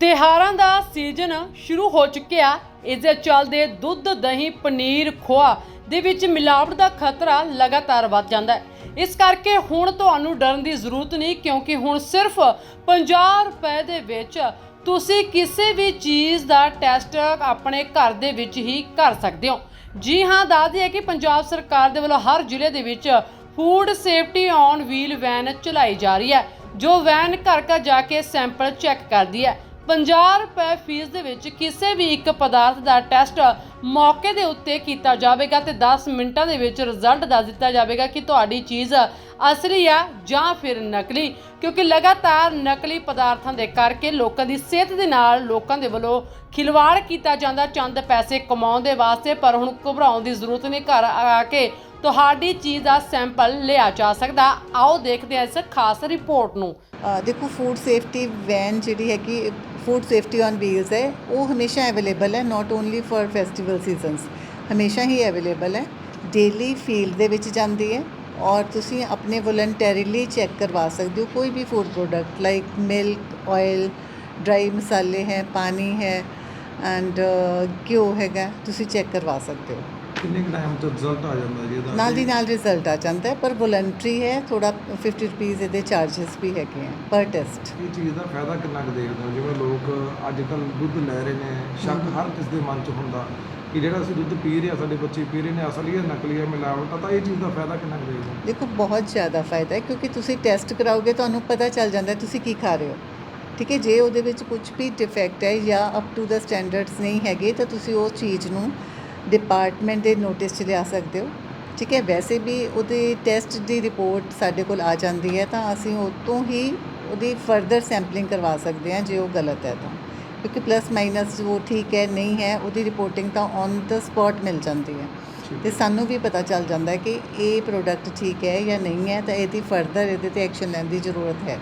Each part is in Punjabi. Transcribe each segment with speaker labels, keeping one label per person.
Speaker 1: ਤਿਹਾਰਾਂ ਦਾ ਸੀਜ਼ਨ ਸ਼ੁਰੂ ਹੋ ਚੁੱਕਿਆ। ਇਸ ਦੇ ਚੱਲਦੇ ਦੁੱਧ, ਦਹੀਂ, ਪਨੀਰ, ਖੋਆ ਦੇ ਵਿੱਚ ਮਿਲਾਵਟ ਦਾ ਖਤਰਾ ਲਗਾਤਾਰ ਵੱਧ ਜਾਂਦਾ ਹੈ। ਇਸ ਕਰਕੇ ਹੁਣ ਤੁਹਾਨੂੰ ਡਰਨ ਦੀ ਜ਼ਰੂਰਤ ਨਹੀਂ, ਕਿਉਂਕਿ ਹੁਣ ਸਿਰਫ 50 ਰੁਪਏ ਦੇ ਵਿੱਚ ਤੁਸੀਂ ਕਿਸੇ ਵੀ ਚੀਜ਼ ਦਾ ਟੈਸਟ ਆਪਣੇ ਘਰ ਦੇ ਵਿੱਚ ਹੀ ਕਰ ਸਕਦੇ ਹੋ। ਜੀ ਹਾਂ ਦੱਸਦੀ ਹੈ ਕਿ ਪੰਜਾਬ ਸਰਕਾਰ ਦੇ ਵੱਲੋਂ ਹਰ ਜ਼ਿਲ੍ਹੇ ਦੇ ਵਿੱਚ food safety on wheel van ਚਲਾਈ ਜਾ ਰਹੀ ਹੈ, ਜੋ ਵੈਨ ਘਰ ਘਰ ਜਾ ਕੇ ਸੈਂਪਲ ਚੈੱਕ ਕਰਦੀ ਹੈ। 50 ਰੁਪਏ ਫੀਸ ਦੇ ਵਿੱਚ ਕਿਸੇ ਵੀ ਇੱਕ ਪਦਾਰਥ ਦਾ ਟੈਸਟ ਮੌਕੇ ਦੇ ਉੱਤੇ ਕੀਤਾ ਜਾਵੇਗਾ ਤੇ 10 ਮਿੰਟਾਂ ਦੇ ਵਿੱਚ ਰਿਜ਼ਲਟ ਦੱਸ ਦਿੱਤਾ ਜਾਵੇਗਾ ਕਿ ਤੁਹਾਡੀ ਚੀਜ਼ ਅਸਲੀ ਆ ਜਾਂ ਫਿਰ ਨਕਲੀ, ਕਿਉਂਕਿ ਲਗਾਤਾਰ ਨਕਲੀ ਪਦਾਰਥਾਂ ਦੇ ਕਰਕੇ ਲੋਕਾਂ ਦੀ ਸਿਹਤ ਦੇ ਨਾਲ ਲੋਕਾਂ ਦੇ ਵੱਲੋਂ ਖਿਲਵਾੜ ਕੀਤਾ ਜਾਂਦਾ, ਚੰਦ ਪੈਸੇ ਕਮਾਉਣ ਦੇ ਵਾਸਤੇ, ਪਰ ਹੁਣ ਘਬਰਾਉਣ ਦੀ ਜ਼ਰੂਰਤ ਨਹੀਂ, ਘਰ ਆ ਕੇ ਤੁਹਾਡੀ ਚੀਜ਼ ਦਾ ਸੈਂਪਲ ਲਿਆ ਜਾ ਸਕਦਾ। ਆਓ ਦੇਖਦੇ ਹਾਂ ਇਸ ਖਾਸ ਰਿਪੋਰਟ ਨੂੰ।
Speaker 2: ਦੇਖੋ ਫੂਡ ਸੇਫਟੀ ਵੈਨ ਜਿਹੜੀ ਹੈਗੀ ਫੂਡ ਸੇਫਟੀ ਔਨ ਵੀਲਸ ਹੈ, ਉਹ ਹਮੇਸ਼ਾ ਅਵੇਲੇਬਲ ਹੈ not only for festival seasons ਹਮੇਸ਼ਾ ਹੀ ਅਵੇਲੇਬਲ ਹੈ ਡੇਲੀ ਫੀਲਡ ਦੇ ਵਿੱਚ ਜਾਂਦੀ ਹੈ, ਔਰ ਤੁਸੀਂ ਆਪਣੇ ਵੋਲੰਟਰੀਲੀ ਚੈੱਕ ਕਰਵਾ ਸਕਦੇ ਹੋ, ਕੋਈ ਵੀ food product like milk oil dry ਮਸਾਲੇ ਹੈ, ਪਾਣੀ ਹੈ ਐਂਡ ਘਿਓ ਹੈਗਾ, ਤੁਸੀਂ ਚੈੱਕ ਕਰਵਾ ਸਕਦੇ ਹੋ।
Speaker 3: ਕਿੰਨੇ ਕੁ ਟਾਈਮ ਤੋਂ ਰਿਜ਼ਲਟ ਆ ਜਾਂਦਾ ਜੀ ਇਹਦਾ?
Speaker 2: ਨਾਲ ਦੀ ਨਾਲ ਰਿਜ਼ਲਟ ਆ ਜਾਂਦਾ ਹੈ ਪਰ ਵੋਲੰਟਰੀ ਹੈ ਥੋੜਾ 50 ਰੁਪਏ ਇਹਦੇ ਚਾਰजेस ਵੀ ਹੈਗੇ ਆ ਪਰ ਟੈਸਟ
Speaker 3: ਇਹ ਚੀਜ਼ ਦਾ ਫਾਇਦਾ ਕਿੰਨਾ ਕੁ ਦੇਖਦੇ ਹੋ? ਜਿਵੇਂ ਲੋਕ ਅੱਜ ਕੱਲ ਦੁੱਧ ਲੈ ਰਹੇ ਨੇ ਸ਼ੱਕ ਹਰ ਕਿਸ ਦੇ ਮਨ 'ਚ ਹੁੰਦਾ ਕਿ ਜਿਹੜਾ ਅਸੀਂ ਦੁੱਧ ਪੀ ਰਹੇ ਆ ਸਾਡੇ ਬੱਚੇ ਪੀ ਰਹੇ ਨੇ ਅਸਲੀ ਹੈ ਨਕਲੀ ਹੈ ਮਿਲਾਵਟ ਆ ਤਾਂ ਇਹ ਚੀਜ਼ ਦਾ ਫਾਇਦਾ ਕਿੰਨਾ ਕੁ ਦੇਖਦੇ ਹੋ?
Speaker 2: ਦੇਖੋ ਬਹੁਤ ਜ਼ਿਆਦਾ ਫਾਇਦਾ ਹੈ ਕਿਉਂਕਿ ਤੁਸੀਂ ਟੈਸਟ ਕਰਾਓਗੇ ਤੁਹਾਨੂੰ ਪਤਾ ਚੱਲ ਜਾਂਦਾ ਤੁਸੀਂ ਕੀ ਖਾ ਰਹੇ ਹੋ। ਠੀਕ ਹੈ ਜੇ ਉਹਦੇ ਵਿੱਚ ਕੁਝ ਵੀ ਡਿਫੈਕਟ ਹੈ ਜਾਂ ਅਪ ਟੂ ਦਾ ਸਟੈਂਡਰਡਸ ਨਹੀਂ ਹੈਗੇ ਤਾਂ ਤੁਸੀਂ ਉਸ ਚੀਜ਼ ਨੂੰ ਡਿਪਾਰਟਮੈਂਟ ਦੇ ਨੋਟਿਸ 'ਚ ਲਿਆ ਸਕਦੇ ਹੋ। ਠੀਕ ਹੈ ਵੈਸੇ ਵੀ ਉਹਦੇ ਟੈਸਟ ਦੀ ਰਿਪੋਰਟ ਸਾਡੇ ਕੋਲ ਆ ਜਾਂਦੀ ਹੈ ਤਾਂ ਅਸੀਂ ਉਹ ਤੋਂ ਹੀ ਉਹਦੀ ਫਰਦਰ ਸੈਂਪਲਿੰਗ ਕਰਵਾ ਸਕਦੇ ਹਾਂ ਜੇ ਉਹ ਗਲਤ ਹੈ ਤਾਂ। ਕਿਉਂਕਿ ਪਲੱਸ ਮਾਈਨਸ ਉਹ ਠੀਕ ਹੈ ਨਹੀਂ ਹੈ ਉਹਦੀ ਰਿਪੋਰਟਿੰਗ ਤਾਂ ਔਨ ਦਾ ਸਪੌਟ ਮਿਲ ਜਾਂਦੀ ਹੈ। ਤੇ ਸਾਨੂੰ ਵੀ ਪਤਾ ਚੱਲ ਜਾਂਦਾ ਹੈ ਕਿ ਇਹ ਪ੍ਰੋਡਕਟ ਠੀਕ ਹੈ ਜਾਂ ਨਹੀਂ ਹੈ ਤਾਂ ਇਹਦੀ ਫਰਦਰ ਇਹਦੇ ਤੇ ਐਕਸ਼ਨ ਲੈਣ ਦੀ ਜ਼ਰੂਰਤ ਹੈ।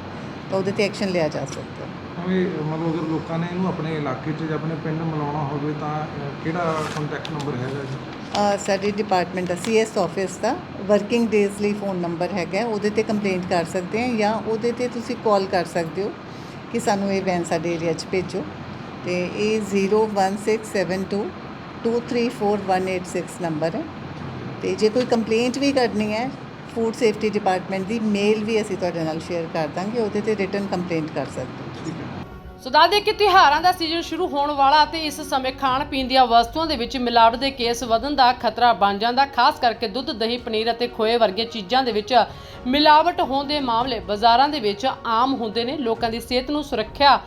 Speaker 2: ਤਾਂ ਉਹਦੇ ਤੇ ਐਕਸ਼ਨ ਲਿਆ ਜਾ ਸਕਦਾ ਹੈ
Speaker 3: ਮਤਲਬ ਅਗਰ ਲੋਕਾਂ ਨੇ ਇਹਨੂੰ ਆਪਣੇ ਇਲਾਕੇ 'ਚ ਜਾਂ ਆਪਣੇ ਪਿੰਡ ਮਿਲਾਉਣਾ ਹੋਵੇ ਤਾਂ ਕਿਹੜਾ ਕੰਟੈਕਟ ਨੰਬਰ ਹੈਗਾ ਜੀ?
Speaker 2: ਸਾਡੇ ਡਿਪਾਰਟਮੈਂਟ ਦਾ ਸੀਐਸ ਆਫਿਸ ਦਾ ਵਰਕਿੰਗ ਡੇਜ਼ ਲਈ ਫੋਨ ਨੰਬਰ ਹੈਗਾ। ਹੈ, ਉਹਦੇ ਤੇ ਕੰਪਲੇਂਟ ਕਰ ਸਕਦੇ ਆ ਜਾਂ ਉਹਦੇ ਤੇ ਤੁਸੀਂ ਕਾਲ ਕਰ ਸਕਦੇ ਹੋ ਕਿ ਸਾਨੂੰ ਇਹ ਵੈਨ ਸਾਡੇ ਏਰੀਆ 'ਚ ਭੇਜੋ। ਤੇ ਇਹ 01672 234186 ਨੰਬਰ ਹੈ। ਤੇ ਜੇ ਕੋਈ ਕੰਪਲੇਂਟ ਵੀ ਕਰਨੀ ਹੈ ਫੂਡ ਸੇਫਟੀ ਡਿਪਾਰਟਮੈਂਟ ਦੀ ਮੇਲ ਵੀ ਅਸੀਂ ਤੁਹਾਡੇ ਨਾਲ ਸ਼ੇਅਰ ਕਰ ਦਾਂਗੇ ਉਹਦੇ ਤੇ ਰਿਟਰਨ ਕੰਪਲੇਂਟ ਕਰ ਸਕਦੇ ਹੋ।
Speaker 1: ਸੋ ਦੱਸਦੇ ਕਿ ਤਿਉਹਾਰਾਂ ਦਾ ਸੀਜ਼ਨ ਸ਼ੁਰੂ ਹੋਣ ਵਾਲਾ ਤੇ ਇਸ ਸਮੇਂ ਖਾਣ ਪੀਣ ਦੀਆਂ ਵਸਤੂਆਂ ਦੇ ਵਿੱਚ ਮਿਲਾਵਟ ਦੇ ਕੇਸ ਵਧਣ ਦਾ ਖਤਰਾ ਬਣ ਜਾਂਦਾ। ਖਾਸ ਕਰਕੇ ਦੁੱਧ, ਦਹੀਂ, ਪਨੀਰ ਅਤੇ ਖੋਏ ਵਰਗੀਆਂ ਚੀਜ਼ਾਂ ਦੇ ਵਿੱਚ ਮਿਲਾਵਟ ਹੋਣ ਦੇ ਮਾਮਲੇ ਬਾਜ਼ਾਰਾਂ ਦੇ ਵਿੱਚ ਆਮ ਹੁੰਦੇ ਨੇ। ਲੋਕਾਂ ਦੀ ਸਿਹਤ ਨੂੰ ਸੁਰੱਖਿਆ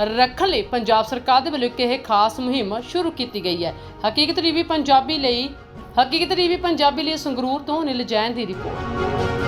Speaker 1: ਰੱਖਣ ਲਈ ਪੰਜਾਬ ਸਰਕਾਰ ਦੇ ਵੱਲੋਂ ਇਹ ਖਾਸ ਮੁਹਿੰਮ ਸ਼ੁਰੂ ਕੀਤੀ ਗਈ ਹੈ। ਹਕੀਕਤ ਟੀਵੀ ਪੰਜਾਬੀ ਲਈ, ਹਕੀਕਤ ਟੀਵੀ ਪੰਜਾਬੀ ਲਈ ਸੰਗਰੂਰ ਤੋਂ ਨਿਲ ਜੈਨ ਦੀ ਰਿਪੋਰਟ।